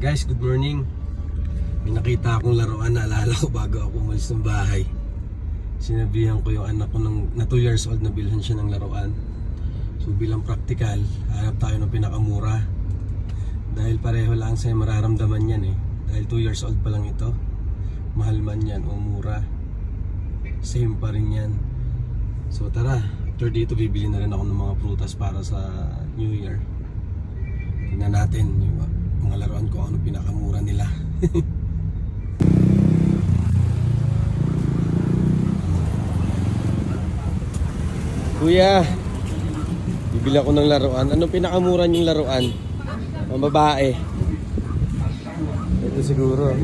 Guys, good morning. May nakita akong laruan na alala ko bago ako umalis ng bahay. Sinabihan ko yung anak ko ng, na 2 years old na bilhan siya ng laruan. So bilang practical, hanap tayo ng pinakamura. Dahil pareho lang sa'yo mararamdaman yan eh. Dahil 2 years old pa lang ito. Mahal man yan o mura. Same pa rin yan. So tara, after dito bibili na rin ako ng mga prutas para sa New Year. Tingnan natin yung mga laruan ko ano pinakamura nila. Kuya, bibili ako ng laruan. Anong pinakamura niyong laruan? Ang babae. Ito siguro.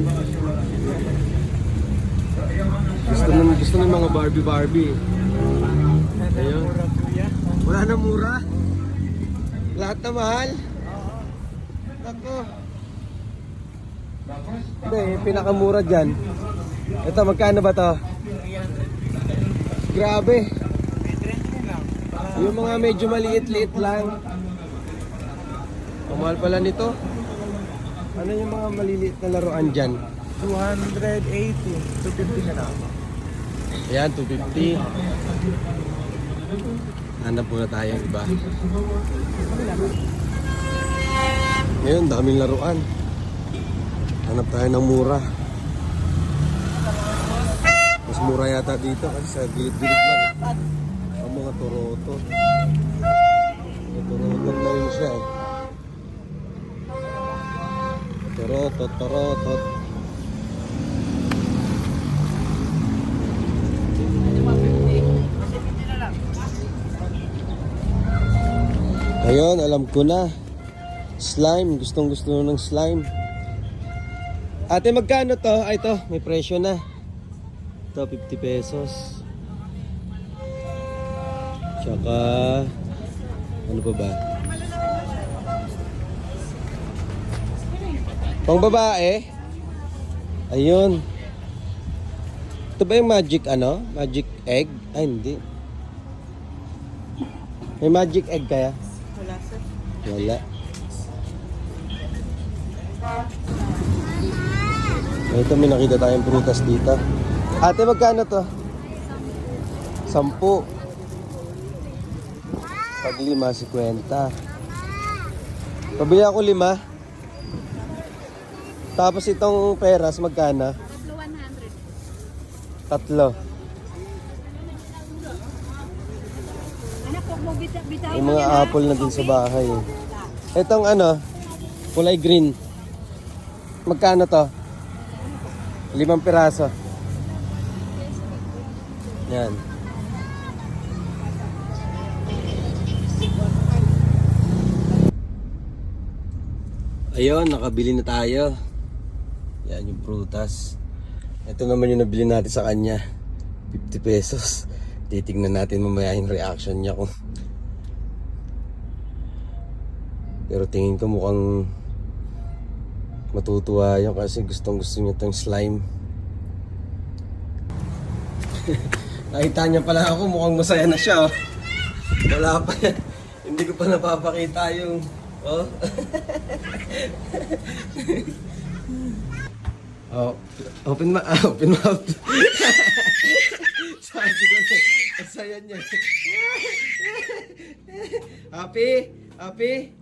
Gusto ng gusto ng mga Barbie Barbie. Ayun. Wala na mura. Lahat na mahal. Hindi, pinakamura dyan. Ito, magkano ba to? Grabe. Yung mga medyo maliit-liit lang. Ang mahal pala nito. Ano yung mga maliliit na laruan dyan? 280. 250 na lang. Ayan, 250. Hanap muna tayo iba. Ngayon, daming laruan. Hanap tayo ng mura. Mas mura yata dito kasi sa gilid-gilid lang. Ang mga toroto. May toroto na yun siya eh. Toroto, toroto. Ayun, alam ko na. Slime, gustong gusto ng slime. Ate, magkano to? Ay, to, may presyo na. Ito, 50 pesos. Tsaka, ano pa ba? Pang babae? Ayun. Ito ba yung magic ano? Magic egg? Ay, hindi. May magic egg kaya? Wala sir. Wala. Ito may nakita tayong prutas dito. Ate, magkano to? Sampu. Pag lima, si kwenta. Pabili ako lima. Tapos itong peras, magkano? Tatlo. Yung mga apple na din sa bahay. Itong ano, kulay green. Magkano to? Limang piraso. Yan. Ayun, nakabili na tayo. Yan yung prutas. Ito naman yung nabili natin sa kanya. 50 pesos. Titignan natin mamaya yung reaction niya kung Pero tingin ko mukhang matutuwa yun kasi gustong gusto niya tong slime. Nakita niya pala ako mukhang masaya na siya. Oh. Wala pa. Hindi ko pa napapakita yung... Oh. oh, open ma ah, open mouth. Sabi ko na, ang saya niya. Happy? Happy?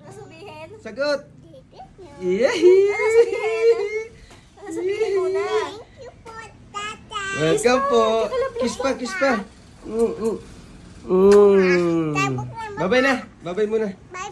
Sabihin? Sagot! Ano Yay! Sabihin mo na? Welcome po! Kiss pa, kiss pa! Mm, mm. Mm. Babay na! Babay muna! Bye